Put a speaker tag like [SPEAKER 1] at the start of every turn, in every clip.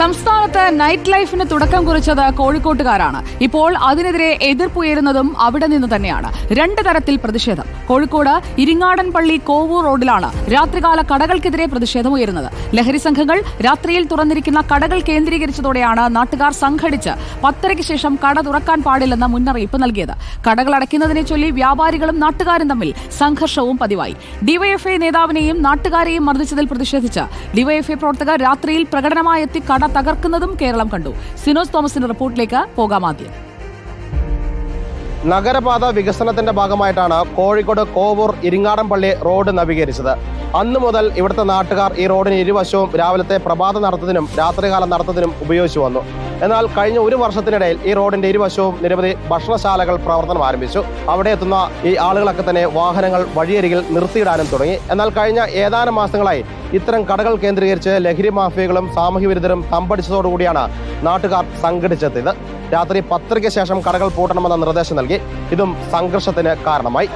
[SPEAKER 1] സംസ്ഥാനത്ത് നൈറ്റ് ലൈഫിന് തുടക്കം കുറിച്ചത് കോഴിക്കോട്ടുകാരാണ്. ഇപ്പോൾ അതിനെതിരെ എതിർപ്പുയരുന്നതും അവിടെ നിന്ന് തന്നെയാണ്. രണ്ട് തരത്തിൽ പ്രതിഷേധം. കോഴിക്കോട് ഇരിങ്ങാടൻ പള്ളി കോവൂർ റോഡിലാണ് രാത്രികാല കടകൾക്കെതിരെ പ്രതിഷേധം ഉയരുന്നത്. ലഹരി സംഘങ്ങൾ രാത്രിയിൽ തുറന്നിരിക്കുന്ന കടകൾ കേന്ദ്രീകരിച്ചതോടെയാണ് നാട്ടുകാർ സംഘടിച്ച് പത്തരയ്ക്ക് ശേഷം കട തുറക്കാൻ പാടില്ലെന്ന മുന്നറിയിപ്പ് നൽകിയത്. കടകൾ അടയ്ക്കുന്നതിനെ ചൊല്ലി വ്യാപാരികളും നാട്ടുകാരും തമ്മിൽ സംഘർഷവും പതിവായി. ഡിവൈഎഫ്ഐ നേതാവിനെയും നാട്ടുകാരെയും മർദ്ദിച്ചതിൽ പ്രതിഷേധിച്ച് ഡിവൈഎഫ്ഐ പ്രവർത്തകർ രാത്രിയിൽ പ്രകടനമായെത്തി കട തകർക്കുന്നതും കേരളം കണ്ടു. സിനോസ് തോമസിന്റെ റിപ്പോർട്ടിലേക്ക് പോകാം ആദ്യം.
[SPEAKER 2] നഗരപാത വികസനത്തിന്റെ ഭാഗമായിട്ടാണ് കോഴിക്കോട് കോവൂർ ഇരിങ്ങാടൻപള്ളി റോഡ് നവീകരിച്ചത്. അന്നു മുതൽ ഇവിടുത്തെ നാട്ടുകാർ ഈ റോഡിന് ഇരുവശവും രാവിലത്തെ പ്രഭാത നടത്തത്തിനും രാത്രികാല നടത്തത്തിനും ഉപയോഗിച്ചു വന്നു. എന്നാൽ കഴിഞ്ഞ ഒരു വർഷത്തിനിടയിൽ ഈ റോഡിന്റെ ഇരുവശവും നിരവധി ഭക്ഷണശാലകൾ പ്രവർത്തനം ആരംഭിച്ചു. അവിടെ എത്തുന്ന ഈ ആളുകളൊക്കെ തന്നെ വാഹനങ്ങൾ വഴിയരികിൽ നിർത്തിയിടാനും തുടങ്ങി. എന്നാൽ കഴിഞ്ഞ ഏതാനും മാസങ്ങളായി ഇത്തരം കടകൾ കേന്ദ്രീകരിച്ച് ലഹരി മാഫിയകളും സാമൂഹ്യ വിരുദ്ധരും തമ്പടിച്ചതോടുകൂടിയാണ് നാട്ടുകാർ സംഘടിച്ചെത്തിയത്. രാത്രി പത്തരയ്ക്ക് ശേഷം കടകൾ പൂട്ടണമെന്ന നിർദ്ദേശം നൽകി. ഇതും സംഘർഷത്തിന് കാരണമായി.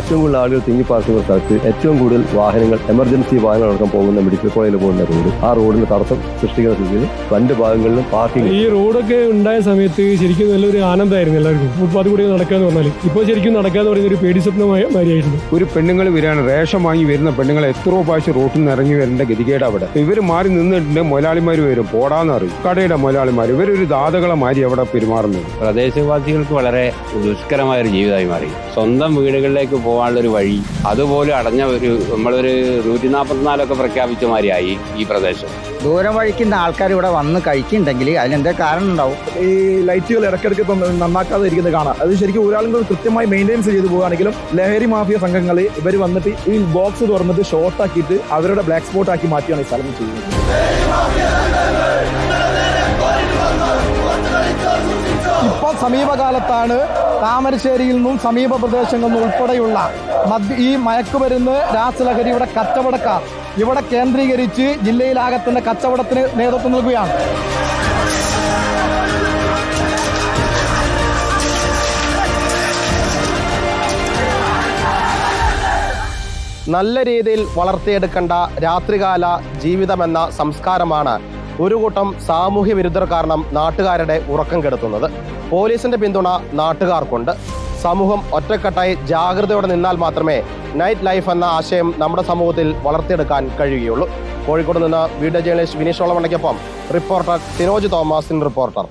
[SPEAKER 3] ഏറ്റവും കൂടുതൽ ആളുകൾ തിങ്ങിപ്പാർക്കുന്ന സ്ഥലത്ത് ഏറ്റവും കൂടുതൽ വാഹനങ്ങൾ എമർജൻസി വാഹനങ്ങളടക്കം പോകുന്ന മെഡിക്കൽ കോളേജിൽ പോകുന്ന റോഡ്. ആ റോഡിന് തടസ്സം സൃഷ്ടിക്കുന്ന സ്ഥിതിയിൽ രണ്ട് ഭാഗങ്ങളിലും പാർക്കിംഗ്
[SPEAKER 4] ഈ റോഡൊക്കെ ഉണ്ടായ സമയത്ത് ശരിക്കും നല്ലൊരു ആനന്ദമായിരുന്നു എല്ലാവർക്കും. ഫുട്പാത്ത് കൂടി നടക്കാന്ന് പറഞ്ഞാൽ ഇപ്പോൾ ശരിക്കും നടക്കാന്ന് പറയുന്ന ഒരു പേടി സ്വപ്നമായ മാതിരിയായിട്ടുണ്ട്
[SPEAKER 5] ഒരു പെണ്ണുങ്ങൾ വരികയാണ്. റേഷൻ വാങ്ങി വരുന്ന പെണ്ണുങ്ങൾ എത്രയോ പ്രാവശ്യം റോട്ടിൽ നിന്ന് ഇറങ്ങി വരേണ്ട ഗതികേട് അവിടെ. ഇവർ മാറി നിന്നിട്ടുണ്ട് മുതലാളിമാർ വരും. പോടാന്ന് അറിയും കടയുടെ മുതലാളിമാർ ഇവരൊരു ദാതകളെ മാതിരി അവിടെ പെരുമാറുന്നത്.
[SPEAKER 6] പ്രദേശവാസികൾക്ക് വളരെ ദുഷ്കരമായ ഒരു ജീവിതമായി മാറി. സ്വന്തം വീടുകളിലേക്ക് പോകാനുള്ള ഒരു വഴി അതുപോലെ അടഞ്ഞ ഒരു നമ്മളൊരു നൂറ്റി നാൽപ്പത്തിനാലൊക്കെ പ്രഖ്യാപിച്ച മാതിരിയായി ഈ പ്രദേശം.
[SPEAKER 7] ദൂരം വഴിക്കുന്ന ആൾക്കാർ ഇവിടെ വന്ന് കഴിക്കുന്നുണ്ടെങ്കിൽ അതിനെന്താ കാരണം ഉണ്ടാവും?
[SPEAKER 8] ഈ ലൈറ്റുകൾ ഇടയ്ക്കിടയ്ക്ക് ഇപ്പം നന്നാക്കാതെ ഇരിക്കുന്നത് കാണാം. അത് ശരിക്കും ഒരാളും കൃത്യമായി മെയിന്റെയിൻസ് ചെയ്ത് പോകുകയാണെങ്കിലും ലഹരി മാഫിയ സംഘങ്ങൾ ഇവർ വന്നിട്ട് ഈ ബോക്സ് തുറന്നിട്ട് ഷോർട്ടാക്കിയിട്ട് അവരുടെ ബ്ലാക്ക് സ്പോട്ട് ആക്കി മാറ്റിയാണ് ഈ സ്ഥലം ചെയ്യുന്നത്. ഇപ്പോൾ സമീപകാലത്താണ് താമരശ്ശേരിയിൽ നിന്നും സമീപ പ്രദേശങ്ങളിൽ നിന്നും ഉൾപ്പെടെയുള്ള മദ്യ ഈ മയക്കുമരുന്ന് രാസലഹരിയുടെ കച്ചവടക്കാർ ഇവിടെ കേന്ദ്രീകരിച്ച് ജില്ലയിലാകെ തന്നെ കച്ചവടത്തിന് നേതൃത്വം നൽകുകയാണ്.
[SPEAKER 2] നല്ല രീതിയിൽ വളർത്തിയെടുക്കേണ്ട രാത്രികാല ജീവിതമെന്ന സംസ്കാരമാണ് ഒരു കൂട്ടം സാമൂഹ്യ വിരുദ്ധർ കാരണം നാട്ടുകാരുടെ ഉറക്കം കെടുത്തുന്നത്. പോലീസിന്റെ പിന്തുണ നാട്ടുകാർക്കുണ്ട്. സമൂഹം ഒറ്റക്കെട്ടായി ജാഗ്രതയോടെ നിന്നാൽ മാത്രമേ നൈറ്റ് ലൈഫ് എന്ന ആശയം നമ്മുടെ സമൂഹത്തിൽ വളർത്തിയെടുക്കാൻ കഴിയുകയുള്ളൂ. കോഴിക്കോട് നിന്ന് വീഡിയോ ജേർണലിസ്റ്റ് വിനീഷ് ഒളവണ്ണയ്ക്കൊപ്പം റിപ്പോർട്ടർ സിനോജ് തോമസിൻ റിപ്പോർട്ടർ.